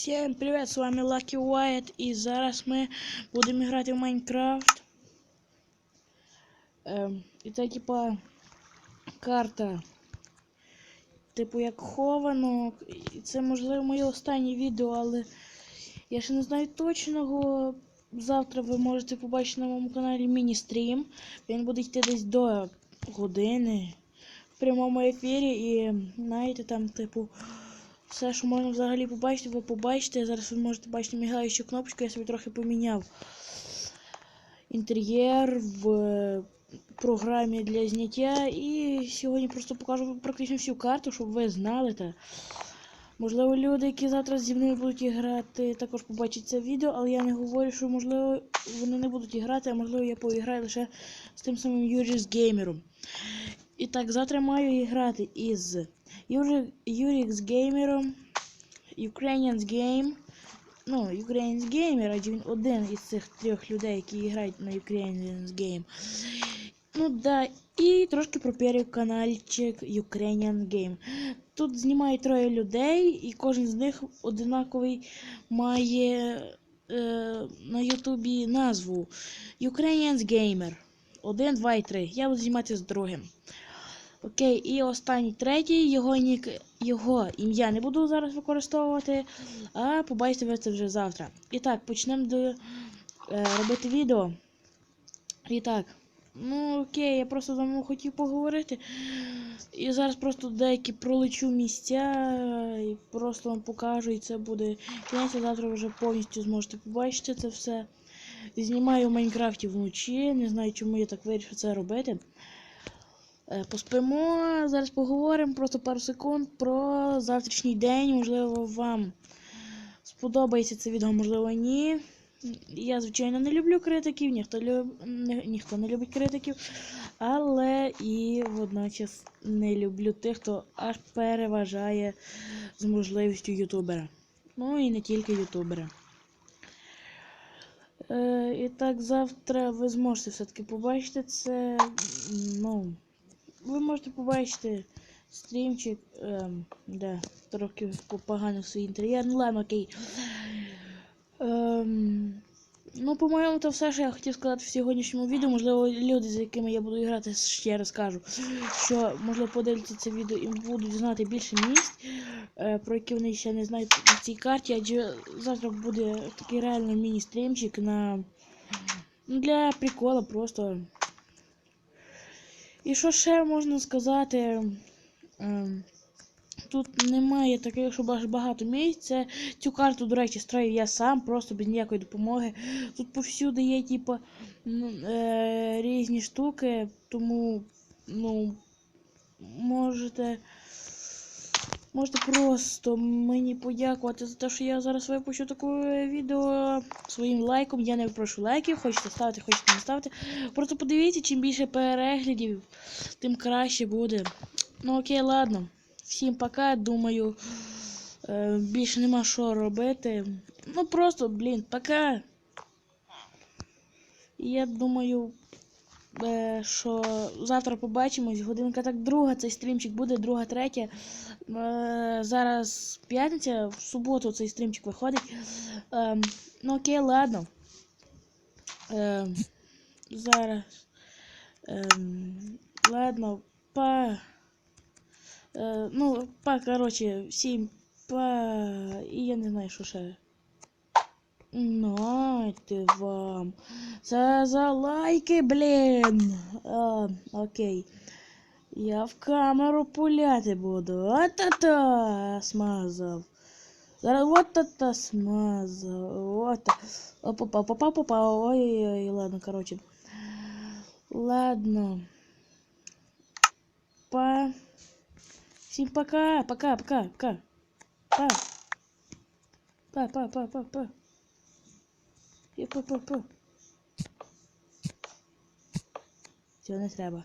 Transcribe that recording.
Всем привет, з вами Lucky White і зараз ми будемо грати в Майнкрафт. Ем, і це типа карта. Типу як хованок. І це можливо моє останнє відео, але я ще не знаю точного. Завтра ви можете побачити на моєму каналі міні-стрім. Він буде йти десь до години в прямому ефірі і знаєте там, типу. Все, що можна взагалі побачити, ви побачите. Зараз ви можете бачити мігаючу кнопочку, я собі трохи поміняв інтер'єр в е, програмі для зняття. І сьогодні просто покажу практично всю карту, щоб ви знали те. Можливо, люди, які завтра зі мною будуть грати, також побачать це відео, але я не говорю, що можливо вони не будуть грати, а можливо я поіграю лише з тим самим Юріс Геймером. І так, завтра маю грати із Юрікс Геймером, Ukrainians Game. Ну, Ukrainians Gamer, він один із цих трьох людей, які грають на Ukrainians Game. Ну да, і трошки про перший каналчик Ukrainian Game. Тут знімає троє людей, і кожен з них одинаковий має е, на Ютубі назву Ukrainians Gamer. Один, два і три. Я буду знімати з другим. Окей, і останній третій, його нік, його ім'я не буду зараз використовувати, а побачите ви це вже завтра. І так, почнемо до, е, робити відео. І так, ну окей, я просто давно хотів поговорити. І зараз просто деякі пролечу місця і просто вам покажу, і це буде кінець, завтра вже повністю зможете побачити це все. Знімаю в Майнкрафті вночі, не знаю, чому я так вирішив це робити. Е, Поспимо, зараз поговоримо просто пару секунд про завтрашній день. Можливо, вам сподобається це відео, можливо, ні. Я, звичайно, не люблю критиків, ніхто люб... ні, ніхто не любить критиків, але і водночас не люблю тих, хто аж переважає з можливістю ютубера. Ну і не тільки ютубера. Е, і так, завтра ви зможете все-таки побачити це. Ну ви можете побачити стрімчик, ем, де трохи поганий свій інтер'єр. Ну ладно, окей. Ем, ну, по-моєму, це все, що я хотів сказати в сьогоднішньому відео. Можливо, люди, з якими я буду грати, ще раз кажу, що, можливо, подивляться це відео і будуть знати більше місць, е, про які вони ще не знають в цій карті, адже завтра буде такий реально міні-стрімчик на... Ну, для прикола просто. І що ще можна сказати? Ем, Тут немає таких, що багато місць. Цю карту, до речі, строю я сам, просто без ніякої допомоги. Тут повсюди є, типу, е, різні штуки, тому, ну, можете. Можете просто мені подякувати за те, що я зараз випущу таке відео своїм лайком. Я не прошу лайків, хочете ставити, хочете не ставити. Просто подивіться, чим більше переглядів, тим краще буде. Ну окей, ладно. Всім пока. Думаю, е, більше нема що робити. Ну просто, блін, пока. Я думаю, що завтра побачимось. Годинка так друга, цей стрімчик буде, друга, третя. Е, зараз п'ятниця, в суботу цей стрімчик виходить. Ем, ну окей, ладно. Ем, зараз. Ем, ладно, па. Е, ну, па, короче, всім па. І я не знаю, що ще. Найте вам. Це за лайки, блін. А, окей. Я в камеру пуляти буду. От-та-та смазав. Зараз от-та-та смазав. От. Опа, опа, опа, опа. Ой-ой-ой, ладно, короче. Ладно. Па. Всем пока, пока, пока, пока. Па. Па, па, па, па, па. Па, па, па. Все, не треба.